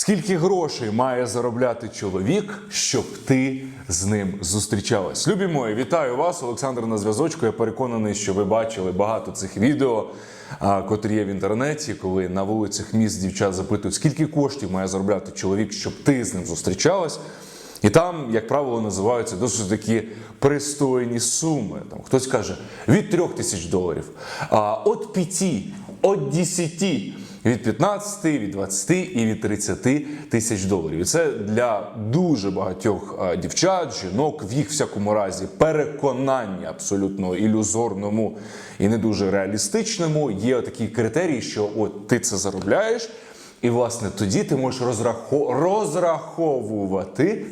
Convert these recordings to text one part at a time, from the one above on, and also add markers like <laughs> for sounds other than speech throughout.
Скільки грошей має заробляти чоловік, щоб ти з ним зустрічалась? Любі мої, вітаю вас, Олександр на зв'язочку. Я переконаний, що ви бачили багато цих відео, котрі є в інтернеті, коли на вулицях міст дівчат запитують, скільки коштів має заробляти чоловік, щоб ти з ним зустрічалась. І там, як правило, називаються досить такі пристойні суми. Там хтось каже від трьох тисяч доларів, а от п'яти, от десяти, від 15, від 20 і від 30 тисяч доларів. І це для дуже багатьох дівчат, жінок в їх всякому разі переконання абсолютно ілюзорному і не дуже реалістичному. Є такі критерії, що от ти це заробляєш. І, власне, тоді ти можеш розрахо... розраховувати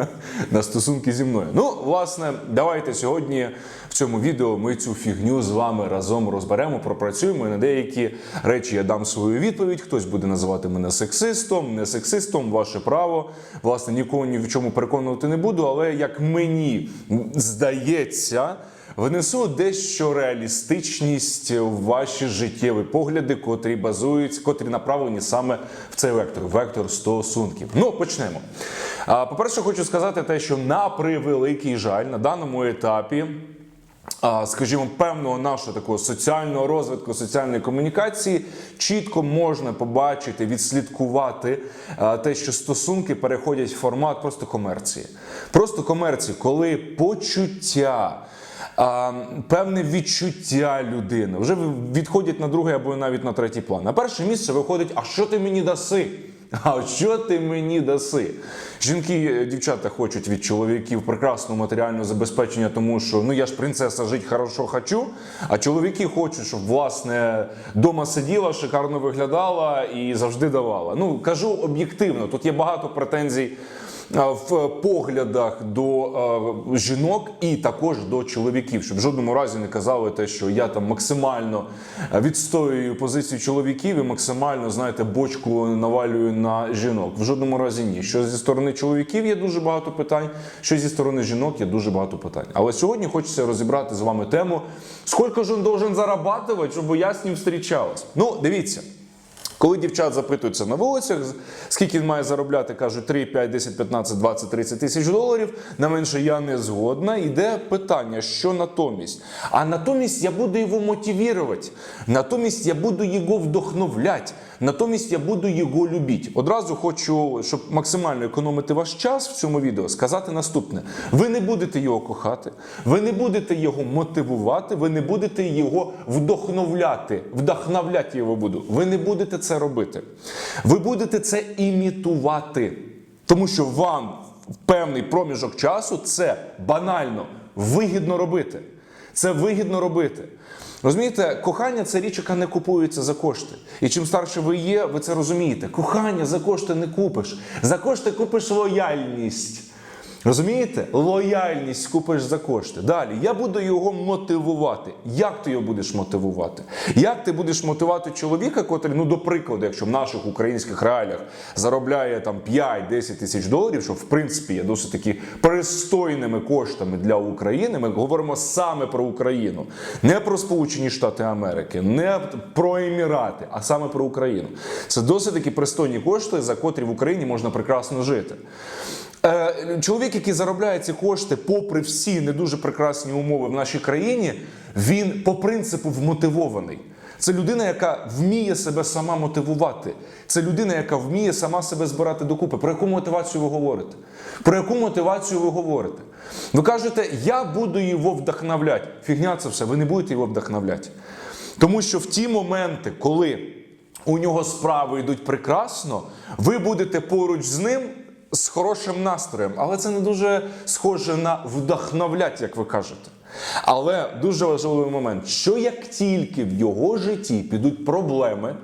<laughs> на стосунки зі мною. Ну, власне, давайте сьогодні в цьому відео ми цю фігню з вами разом розберемо, пропрацюємо. І на деякі речі я дам свою відповідь. Хтось буде називати мене сексистом, не сексистом, ваше право. Власне, нікого ні в чому переконувати не буду, але як мені здається. Внесу дещо реалістичність в ваші життєві погляди, котрі базуються, котрі направлені саме в цей вектор вектор стосунків. Ну, почнемо. По-перше, хочу сказати те, що на превеликий жаль на даному етапі. Скажімо, певного нашого такого соціального розвитку, соціальної комунікації чітко можна побачити, відслідкувати те, що стосунки переходять в формат просто комерції. Просто комерції, коли почуття а, певне відчуття людини вже відходять на другий або навіть на третій план. На перше місце виходить: а що ти мені даси? <laughs> А що ти мені даси? Жінки, е, дівчата хочуть від чоловіків прекрасного матеріального забезпечення, тому що ну я ж принцеса жить хорошо хочу. А чоловіки хочуть, щоб власне дома сиділа, шикарно виглядала і завжди давала. Ну кажу об'єктивно, тут є багато претензій в поглядах до жінок і також до чоловіків, щоб в жодному разі не казали те, що я там максимально відстоюю позицію чоловіків і максимально, знаєте, бочку навалюю на жінок. В жодному разі ні. Що зі сторони чоловіків є дуже багато питань, що зі сторони жінок є дуже багато питань. Але сьогодні хочеться розібрати з вами тему, скільки ж він должен зарабатувати, щоб я з. Ну, дивіться. Коли дівчат запитуються на вулицях, скільки він має заробляти, кажуть 3, 5, 10, 15, 20, 30 тисяч доларів. На менше я не згодна. Іде питання, що натомість. А натомість я буду його мотивувати, натомість я буду його вдохновляти, натомість я буду його любити. Одразу хочу, щоб максимально економити ваш час в цьому відео, сказати наступне: ви не будете його кохати, ви не будете його мотивувати, ви не будете його вдохновляти, вдохновляти його буду. Ви не будете це робити. Ви будете це імітувати, тому що вам в певний проміжок часу це банально вигідно робити. Це вигідно робити. Розумієте, кохання це річ, яка не купується за кошти. І чим старше ви є, ви це розумієте. Кохання за кошти не купиш. За кошти купиш лояльність. Розумієте? Лояльність купиш за кошти. Далі я буду його мотивувати. Як ти його будеш мотивувати? Як ти будеш мотивувати чоловіка, котрий, ну до прикладу, якщо в наших українських реаліях заробляє там 5-10 тисяч доларів, що в принципі є досить таки пристойними коштами для України. Ми говоримо саме про Україну, не про Сполучені Штати Америки, не про Емірати, а саме про Україну. Це досить таки пристойні кошти, за котрі в Україні можна прекрасно жити. Е, Чоловік, який заробляє ці кошти, попри всі не дуже прекрасні умови в нашій країні, він по принципу вмотивований. Це людина, яка вміє себе сама мотивувати. Це людина, яка вміє сама себе збирати докупи. Про яку мотивацію ви говорите? Про яку мотивацію ви говорите? Ви кажете, я буду його вдохновляти. Фігня це все, ви не будете його вдохновляти. Тому що в ті моменти, коли у нього справи йдуть прекрасно, ви будете поруч з ним з хорошим настроєм, але це не дуже схоже на вдохновлять, як ви кажете. Але дуже важливий момент, що як тільки в його житті підуть проблеми,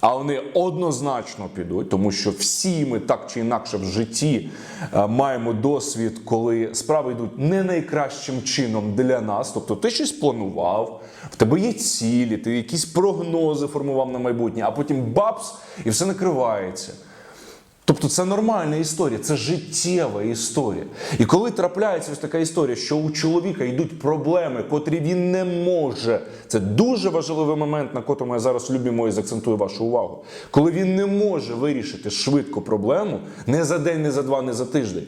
а вони однозначно підуть, тому що всі ми так чи інакше в житті е, маємо досвід, коли справи йдуть не найкращим чином для нас. Тобто ти щось планував, в тебе є цілі, ти якісь прогнози формував на майбутнє, а потім бабс, і все накривається Тобто це нормальна історія, це життєва історія. І коли трапляється ось така історія, що у чоловіка йдуть проблеми, котрі він не може, це дуже важливий момент, на котрому я зараз любі мої заакцентую вашу увагу. Коли він не може вирішити швидко проблему не за день, не за два, не за тиждень.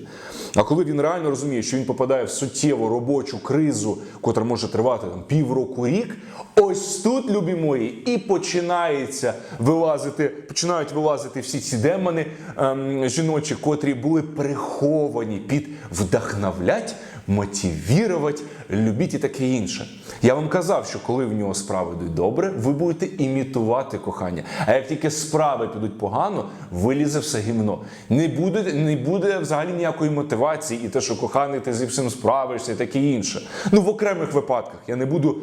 А коли він реально розуміє, що він попадає в суттєву робочу кризу, котра може тривати там півроку рік, ось тут, любі мої, і починається вилазити, починають вилазити всі ці демони ем, жіночі, котрі були приховані під вдохновлять, мотивірувати, любіть і таке інше. Я вам казав, що коли в нього справи йдуть добре, ви будете імітувати кохання. А як тільки справи підуть погано, вилізе все гімно. Не буде, не буде взагалі ніякої мотивації, і те, що коханий, ти зі всім справишся, і таке інше. Ну, в окремих випадках я не буду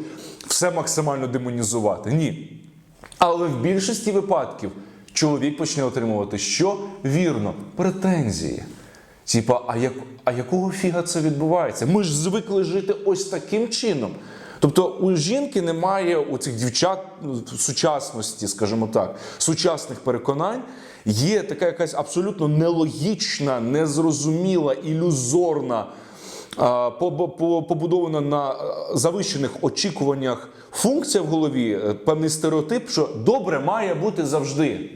все максимально демонізувати. Ні. Але в більшості випадків чоловік почне отримувати що? Вірно, претензії. Типа, а, як, а якого фіга це відбувається? Ми ж звикли жити ось таким чином. Тобто у жінки немає у цих дівчат ну, сучасності, скажімо так, сучасних переконань. Є така якась абсолютно нелогічна, незрозуміла, ілюзорна, побудована на завищених очікуваннях функція в голові, е, певний стереотип, що добре має бути завжди.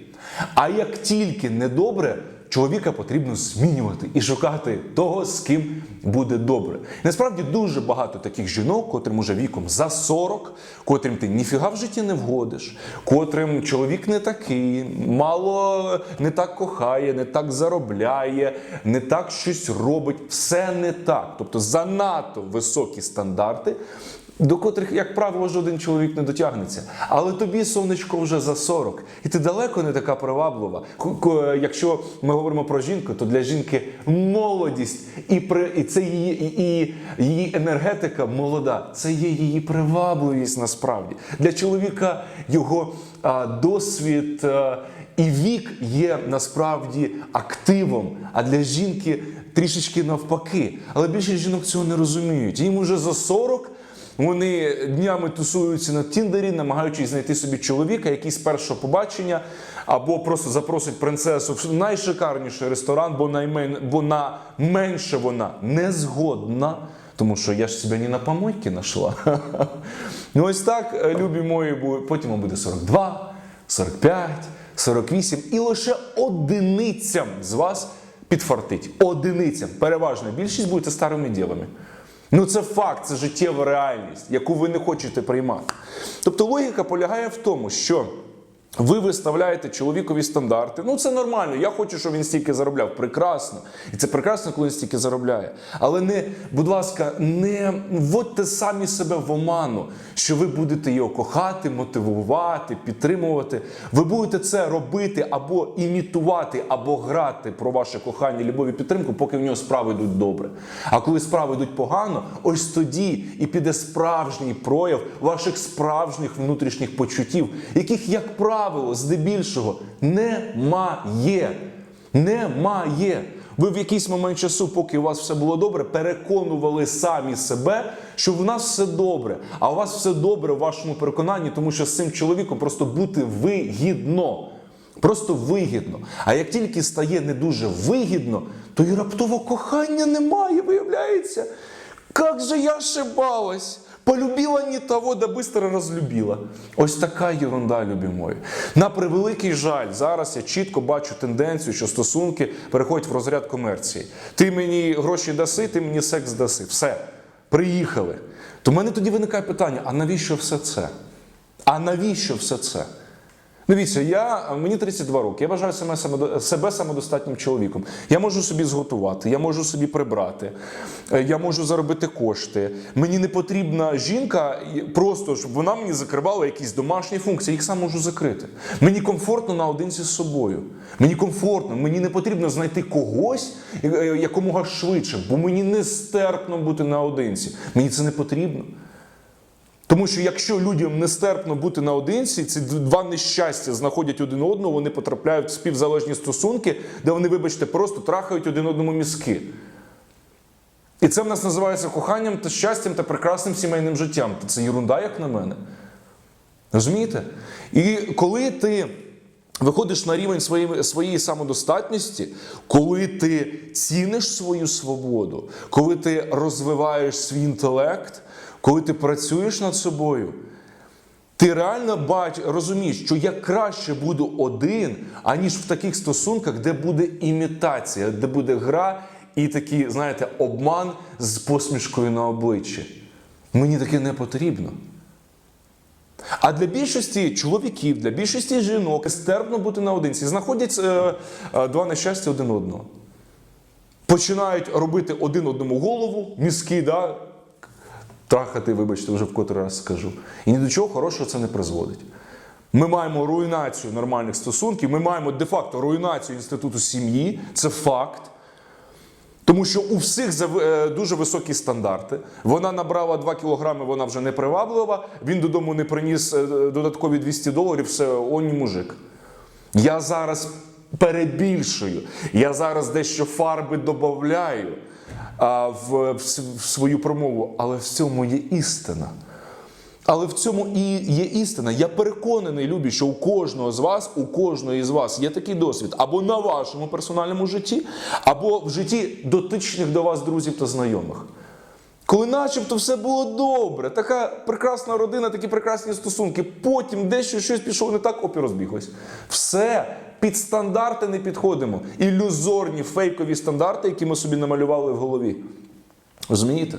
А як тільки недобре, чоловіка потрібно змінювати і шукати того, з ким буде добре. Насправді дуже багато таких жінок, котрим уже віком за 40, котрим ти ніфіга в житті не вгодиш, котрим чоловік не такий, мало не так кохає, не так заробляє, не так щось робить. Все не так. Тобто занадто високі стандарти. До котрих, як правило, жоден чоловік не дотягнеться. Але тобі, сонечко, вже за 40. І ти далеко не така приваблива. Якщо ми говоримо про жінку, то для жінки молодість і, при, і це її, і, її енергетика молода. Це є її привабливість насправді. Для чоловіка його а, досвід. а, і вік є насправді активом, а для жінки трішечки навпаки. Але більшість жінок цього не розуміють. Їм уже за 40 вони днями тусуються на Тіндері, намагаючись знайти собі чоловіка, який з першого побачення, або просто запросить принцесу в найшикарніший ресторан, бо наймен, бо на менше вона не згодна. Тому що я ж себе не на помойки знайшла. <laughs> Ну ось так, е, любі мої, потім буде 42, 45, 48, і лише одиницям з вас підфартить. Одиницям. Переважна більшість будете старими ділами. Ну це факт, це життєва реальність, яку ви не хочете приймати. Тобто логіка полягає в тому, що ви виставляєте чоловікові стандарти. Ну це нормально. Я хочу, щоб він стільки заробляв. Прекрасно. І це прекрасно, коли він стільки заробляє. Але не, будь ласка, не вводьте самі себе в оману, що ви будете його кохати, мотивувати, підтримувати. Ви будете це робити або імітувати, або грати про ваше кохання, любов і підтримку, поки в нього справи йдуть добре. А коли справи йдуть погано, ось тоді і піде справжній прояв ваших справжніх внутрішніх почуттів, яких, як правило, здебільшого немає. Немає. Ви в якийсь момент часу, поки у вас все було добре, переконували самі себе, що в нас все добре, а у вас все добре в вашому переконанні, тому що з цим чоловіком просто бути вигідно. Просто вигідно. А як тільки стає не дуже вигідно, то і раптово кохання немає, виявляється. Как же я ошибалась? Полюбила не того, да быстро розлюбила. Ось така ерунда, любі мої. На превеликий жаль, зараз я чітко бачу тенденцію, що стосунки переходять в розряд комерції. Ти мені гроші даси, ти мені секс даси. Все, приїхали. То в мене тоді виникає питання: а навіщо все це? А навіщо все це? Дивіться, я, мені 32 роки, я вважаю себе, себе самодостатнім чоловіком. Я можу собі зготувати, я можу собі прибрати, е, я можу заробити кошти. Мені не потрібна жінка, просто щоб вона мені закривала якісь домашні функції, їх сам можу закрити. Мені комфортно наодинці з собою. Мені комфортно, мені не потрібно знайти когось е, якомога швидше, бо мені нестерпно бути наодинці. Мені це не потрібно. Тому що якщо людям нестерпно бути наодинці, ці два нещастя знаходять один одного, вони потрапляють в співзалежні стосунки, де вони, вибачте, просто трахають один одному мізки. І це в нас називається коханням та щастям та прекрасним сімейним життям. Це єрунда, як на мене. Розумієте? І коли ти виходиш на рівень своєї, своєї самодостатності, коли ти ціниш свою свободу, коли ти розвиваєш свій інтелект, коли ти працюєш над собою. Ти реально бач, розумієш, що я краще буду один, аніж в таких стосунках, де буде імітація, де буде гра і такий, знаєте, обман з посмішкою на обличчі. Мені таке не потрібно. А для більшості чоловіків, для більшості жінок стерпно бути наодинці. Знаходять е, е, два нещастя один одного. Починають робити один одному голову, мізки, да? Трахати, вибачте, вже в котрий раз скажу. І ні до чого хорошого це не призводить. Ми маємо руйнацію нормальних стосунків, ми маємо де-факто руйнацію інституту сім'ї, це факт. Тому що у всіх е, дуже високі стандарти. Вона набрала 2 кілограми, вона вже не приваблива. Він додому не приніс е, додаткові 200 доларів, все, он мужик. Я зараз перебільшую, я зараз дещо фарби додаю в, свою промову, але в цьому є істина. Але в цьому і є істина. Я переконаний, любі, що у кожного з вас, у кожної з вас є такий досвід або на вашому персональному житті, або в житті дотичних до вас друзів та знайомих. Коли начебто все було добре, така прекрасна родина, такі прекрасні стосунки, потім дещо щось пішло не так, оп, і розбіглось. Все, під стандарти не підходимо. Ілюзорні, фейкові стандарти, які ми собі намалювали в голові. Розумієте?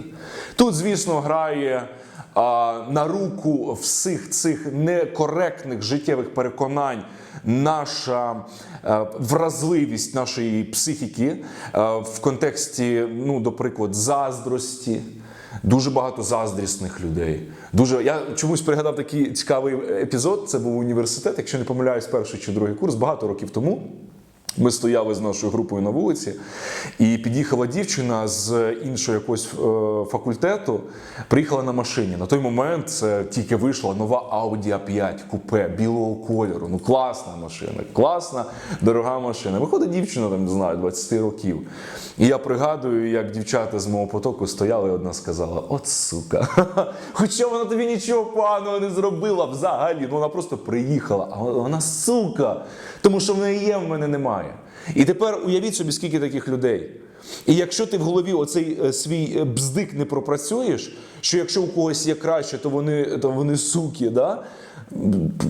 Тут, звісно, грає а, на руку всіх цих некоректних життєвих переконань наша е, вразливість нашої психіки е, в контексті, ну, до прикладу, заздрості. Дуже багато заздрісних людей. Дуже я чомусь пригадав такий цікавий епізод. Це був університет, якщо не помиляюсь, перший чи другий курс, багато років тому. Ми стояли з нашою групою на вулиці, і під'їхала дівчина з іншого якогось е, факультету, приїхала на машині. На той момент це тільки вийшла нова Audi A5 купе білого кольору. Ну класна машина, класна, дорога машина. Виходить дівчина, там не знаю, 20 років. І я пригадую, як дівчата з мого потоку стояли, і одна сказала: От сука. <laughs> Хоча вона тобі нічого поганого не зробила взагалі. Ну вона просто приїхала, а вона сука. Тому що в неї є, в мене немає. І тепер уявіть собі, скільки таких людей. І якщо ти в голові оцей е, свій е, бздик не пропрацюєш, що якщо у когось є краще, то вони, то вони суки, да?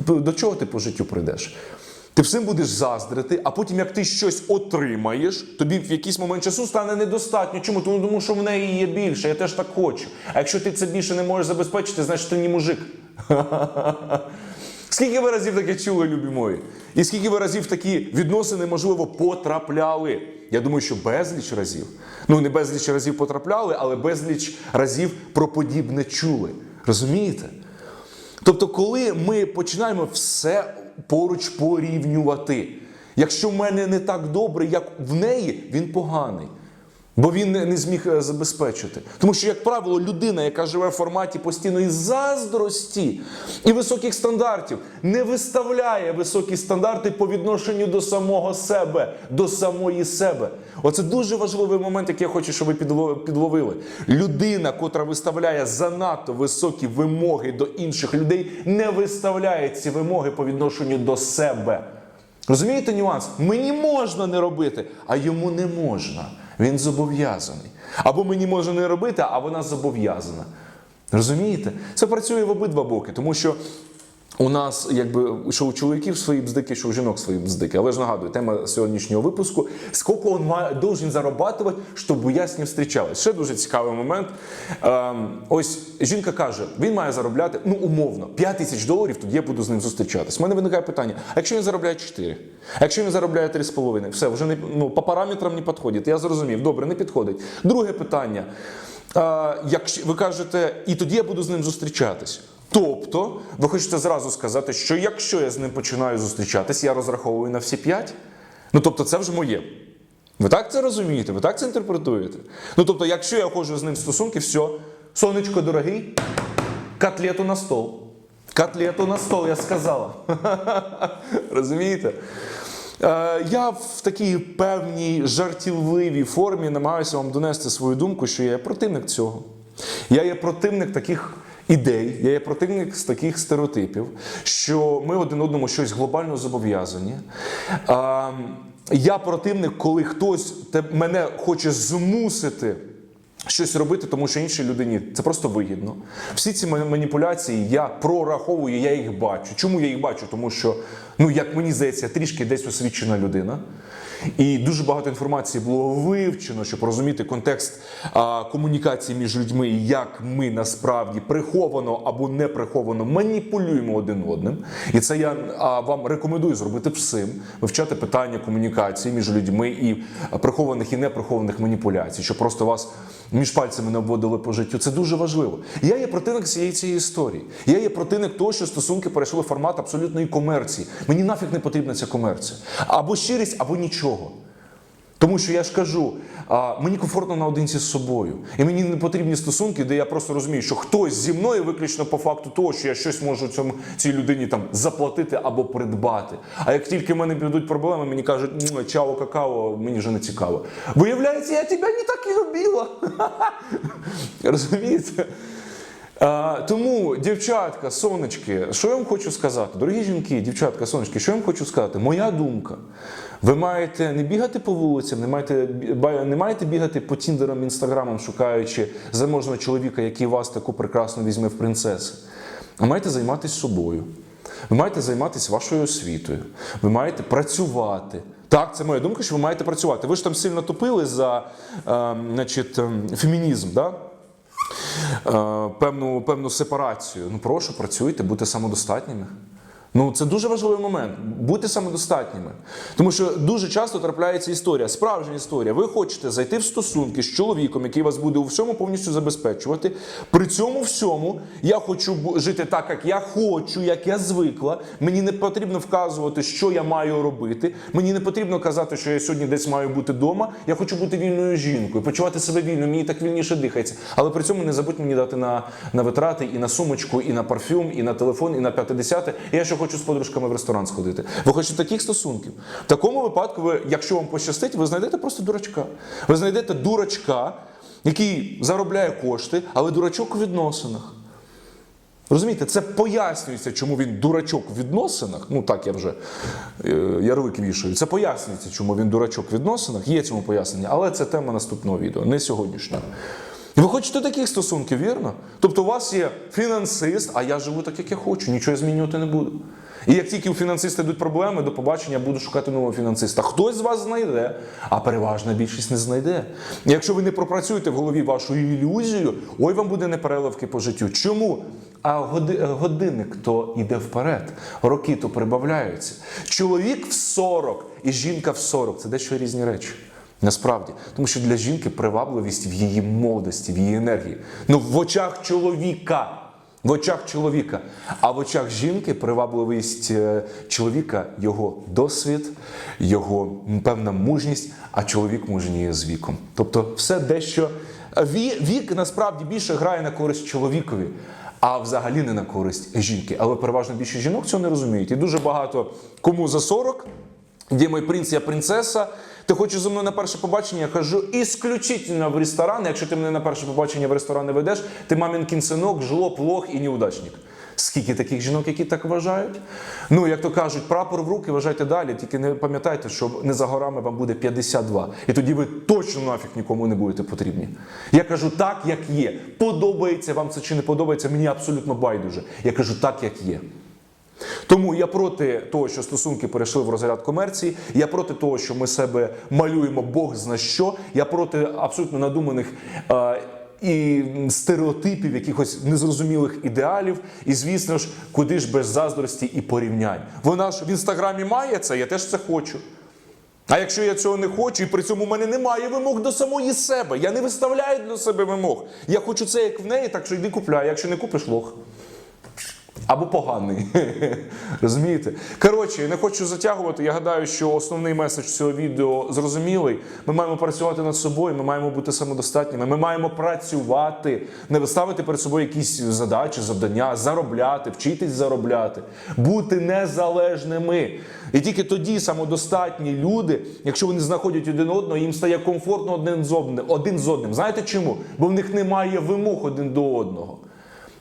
До чого ти по життю прийдеш? Ти всім будеш заздрити, а потім, як ти щось отримаєш, тобі в якийсь момент часу стане недостатньо. Чому? Тому що в неї є більше, я теж так хочу. А якщо ти це більше не можеш забезпечити, значить ти не мужик. <laughs> Скільки ви разів таке чули, любі мої? І скільки ви разів такі відносини, можливо, потрапляли? Я думаю, що безліч разів. Ну, не безліч разів потрапляли, але безліч разів про подібне чули. Розумієте? Тобто, коли ми починаємо все поруч порівнювати, якщо в мене не так добре, як в неї, він поганий. Бо він не зміг е, забезпечити. Тому що, як правило, людина, яка живе в форматі постійної заздрості і високих стандартів, не виставляє високі стандарти по відношенню до самого себе, до самої себе. Оце дуже важливий момент, який я хочу, щоб ви підло- підловили. Людина, котра виставляє занадто високі вимоги до інших людей, не виставляє ці вимоги по відношенню до себе. Розумієте нюанс? Мені можна не робити, а йому не можна. Він зобов'язаний. Або мені може не робити, а вона зобов'язана. Розумієте? Це працює в обидва боки, тому що у нас, якби, що у чоловіків свої бздики, що у жінок свої бздики. Але ж нагадую, тема сьогоднішнього випуску: скільки він має, должен зарабатувати, щоб я з ним зустрічалась. Ще дуже цікавий момент. Ем, ось жінка каже, він має заробляти, ну умовно, 5 тисяч доларів, тоді я буду з ним зустрічатись. У мене виникає питання: а якщо він заробляє 4? А якщо він заробляє 3,5? Все, вже не, ну, по параметрам не підходить. Я зрозумів, добре, не підходить. Друге питання. Е, якщо ви кажете, і тоді я буду з ним зустрічатись. Тобто, ви хочете зразу сказати, що якщо я з ним починаю зустрічатись, я розраховую на всі п'ять? Ну тобто, це вже моє. Ви так це розумієте? Ви так це інтерпретуєте? Ну тобто, якщо я ходжу з ним в стосунки, все, сонечко дорогий, котлету на стол. Котлету на стол, я сказала. <laughs> Розумієте? Е, Я в такій певній жартівливій формі намагаюся вам донести свою думку, що я є противник цього. Я є противник таких ідей, я є противник з таких стереотипів, що ми один одному щось глобально зобов'язані. Я противник, коли хтось мене хоче змусити. Щось робити, тому що іншій людині це просто вигідно. Всі ці маніпуляції я прораховую, я їх бачу. Чому я їх бачу? Тому що, ну як мені здається, трішки десь освічена людина. І дуже багато інформації було вивчено, щоб розуміти контекст а, комунікації між людьми, як ми насправді приховано або не приховано маніпулюємо один одним. І це я а, вам рекомендую зробити всім, вивчати питання комунікації між людьми і прихованих і неприхованих маніпуляцій, щоб просто вас між пальцями не обводили по життю. Це дуже важливо. Я є противник цієї цієї історії. Я є противник того, що стосунки перейшли в формат абсолютної комерції. Мені нафіг не потрібна ця комерція. Або щирість, або нічого. Тому що я ж кажу, а, мені комфортно наодинці з собою. І мені не потрібні стосунки, де я просто розумію, що хтось зі мною виключно по факту того, що я щось можу цьому цій людині там заплатити або придбати. А як тільки в мене підуть проблеми, мені кажуть, «М, чао, какао, мені вже не цікаво. Виявляється, я тебе не так і любила. <laughs> Розумієте? Тому, дівчатка, сонечки, що я вам хочу сказати? Дорогі жінки, дівчатка, сонечки, що я вам хочу сказати? Моя думка. Ви маєте не бігати по вулицям, не маєте, не маєте бігати по тіндерам, інстаграмам, шукаючи заможного чоловіка, який вас таку прекрасно візьме в принцеси. А маєте займатися собою. Ви маєте займатися вашою освітою. Ви маєте працювати. Так, це моя думка, що ви маєте працювати. Ви ж там сильно топили за е, значить, ем, фемінізм. Да? Е, певну, певну сепарацію. Ну прошу, працюйте, будьте самодостатніми. Ну, це дуже важливий момент. Будьте самодостатніми. Тому що дуже часто трапляється історія, справжня історія. Ви хочете зайти в стосунки з чоловіком, який вас буде у всьому повністю забезпечувати. При цьому всьому я хочу жити так, як я хочу, як я звикла. Мені не потрібно вказувати, що я маю робити. Мені не потрібно казати, що я сьогодні десь маю бути вдома. Я хочу бути вільною жінкою, почувати себе вільно, мені так вільніше дихається. Але при цьому не забудь мені дати на, на витрати і на сумочку, і на парфюм, і на телефон, і на 50. І я ще хочу з подружками в ресторан сходити. Ви хочете таких стосунків? В такому випадку, ви, якщо вам пощастить, ви знайдете просто дурачка. Ви знайдете дурачка, який заробляє кошти, але дурачок у відносинах. Розумієте, це пояснюється, чому він дурачок в відносинах. Ну так я вже е, ярлик вішаю. Це пояснюється, чому він дурачок в відносинах. Є цьому пояснення, але це тема наступного відео, не сьогоднішнього. І Ви хочете таких стосунків, вірно? Тобто у вас є фінансист, а я живу так, як я хочу, нічого я змінювати не буду. І як тільки у фінансиста йдуть проблеми, до побачення буду шукати нового фінансиста. Хтось з вас знайде, а переважна більшість не знайде. І Якщо ви не пропрацюєте в голові вашу ілюзію, ой, вам буде непереливки по життю. Чому? А годинник то йде вперед, роки то прибавляються. Чоловік в 40 і жінка в 40 це дещо різні речі. Насправді, тому що для жінки привабливість в її молодості, в її енергії. Ну в очах чоловіка. В очах чоловіка. А в очах жінки привабливість е, чоловіка його досвід, його певна мужність, а чоловік мужніє з віком. Тобто, все дещо вік насправді більше грає на користь чоловікові. А взагалі не на користь жінки. Але переважно більше жінок цього не розуміють. І дуже багато кому за 40, де мій принц, я принцеса. Ти хочеш зі мною на перше побачення? Я кажу ісключительно в ресторан. Якщо ти мене на перше побачення в ресторан не ведеш, ти мамінкін синок, жлоб, лох і неудачник. Скільки таких жінок, які так вважають? Ну, як то кажуть, прапор в руки, вважайте далі, тільки не пам'ятайте, що не за горами вам буде 52. І тоді ви точно нафіг нікому не будете потрібні. Я кажу так, як є. Подобається вам це чи не подобається, мені абсолютно байдуже. Я кажу так, як є. Тому я проти того, що стосунки перейшли в розряд комерції. Я проти того, що ми себе малюємо Бог зна що. Я проти абсолютно надуманих. е, і стереотипів, якихось незрозумілих ідеалів, і звісно ж, куди ж без заздрості і порівнянь. Вона ж в інстаграмі має це, я теж це хочу. А якщо я цього не хочу, і при цьому в мене немає вимог до самої себе, я не виставляю для себе вимог. Я хочу це як в неї, так що йди купляй. Якщо не купиш лох. Або поганий. <laughs> Розумієте? Коротше, я не хочу затягувати. Я гадаю, що основний меседж цього відео зрозумілий. Ми маємо працювати над собою, ми маємо бути самодостатніми. Ми маємо працювати, не ставити перед собою якісь задачі, завдання, заробляти, вчитись заробляти, бути незалежними. І тільки тоді самодостатні люди, якщо вони знаходять один одного, їм стає комфортно один з одним. Один з одним. Знаєте чому? Бо в них немає вимог один до одного.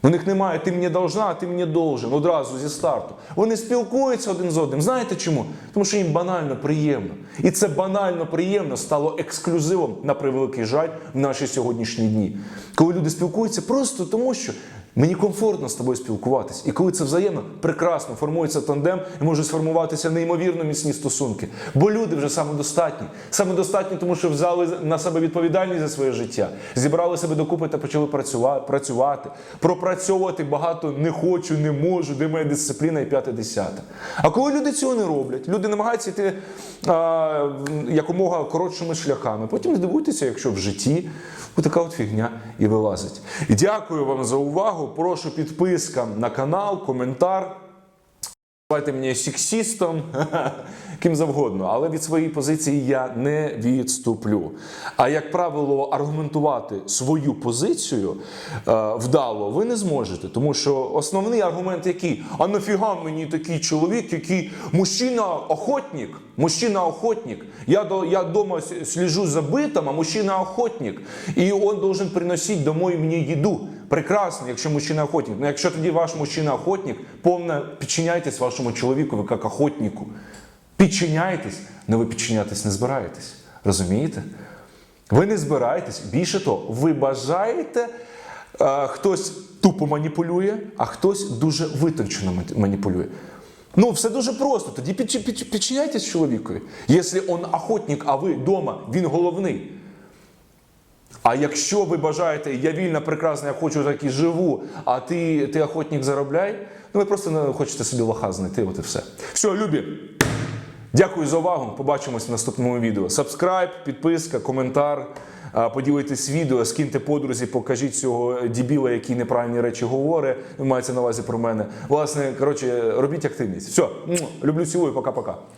У них немає ти мені должна, ти мені должен одразу зі старту. Вони спілкуються один з одним. Знаєте чому? Тому що їм банально приємно. І це банально приємно стало ексклюзивом на превеликий жаль в наші сьогоднішні дні. Коли люди спілкуються просто тому, що мені комфортно з тобою спілкуватись. І коли це взаємно, прекрасно формується тандем і можуть сформуватися неймовірно міцні стосунки. Бо люди вже самодостатні. Самодостатні, тому що взяли на себе відповідальність за своє життя, зібрали себе докупи та почали працювати, пропрацьовувати багато не хочу, не можу, де моя дисципліна і п'яте десяте. А коли люди цього не роблять, люди намагаються йти а, якомога коротшими шляхами. Потім здивуйтеся, якщо в житті така от фігня і вилазить. І дякую вам за увагу. Прошу підписка на канал, коментар. Називайте мене сексістом, <laughs> ким завгодно, але від своєї позиції я не відступлю. А як правило, аргументувати свою позицію е, вдало ви не зможете, тому що основний аргумент який? А нафіга мені такий чоловік, який мужчина-охотник, мужчина-охотник. Я, до, я дома с- слежу за битом, а мужчина-охотник. І він должен приносити домой мені їду. Прекрасно, якщо мужчина охотник. Ну якщо тоді ваш мужчина охотник, повно підчиняйтесь вашому чоловікові як охотнику. Підчиняйтесь, але ви підчинятись не збираєтесь. Розумієте? Ви не збираєтесь. Більше того, ви бажаєте, е, хтось тупо маніпулює, а хтось дуже витончено маніпулює. Ну, все дуже просто. Тоді підчи- підчи- підчиняйтесь чоловікові. Якщо він охотник, а ви вдома, він головний. А якщо ви бажаєте, я вільна, прекрасна, я хочу так і живу, а ти, ти охотник заробляй, ну ви просто не хочете собі лоха знайти, от і все. Все, любі. Дякую за увагу. Побачимось в наступному відео. Сабскрайб, підписка, коментар. А, Поділитесь відео, скиньте подрузі, покажіть цього дібіла, який неправильні речі говорить. Мається на увазі про мене. Власне, коротше, робіть активність. Все, люблю, цілую, пока-пока.